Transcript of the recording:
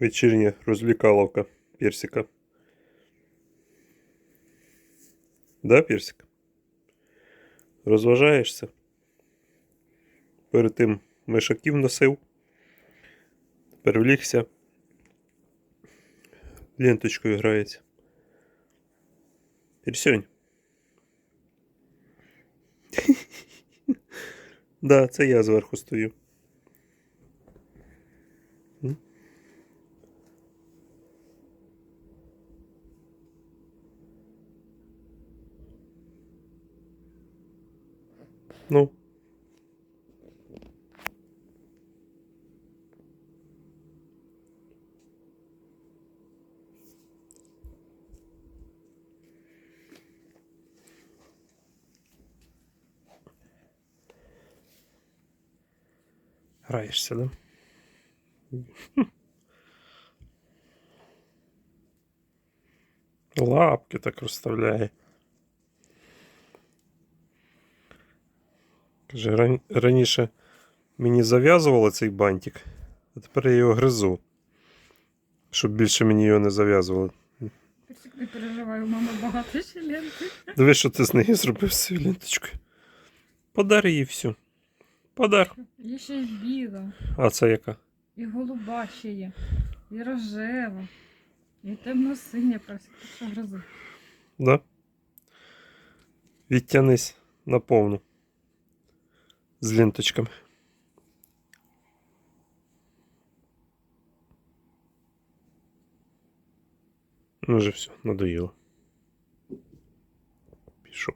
Вечірня розвлікаловка персика. Да, персик? Розважаєшся? Перед тим мишаків носив. Перевлікся. Ленточкою грається. Персень. Да, це я зверху стою. Ну. Граєшся, да? Лапки так розставляє. Каже, раніше мені зав'язували цей бантик, а тепер я його гризу. Щоб більше мені його не зав'язували. Не переживай, у мами багато ще ленти. Диви, що ти з нею зробив з цією ленточкою. Подар їй всю. Подар. Є ще й біла, А це яка? і голуба ще є, і рожева, і темно-синя персик. Що грози. Да? Відтянись на повну. С ленточками. Ну же, все, надоело. Пишу.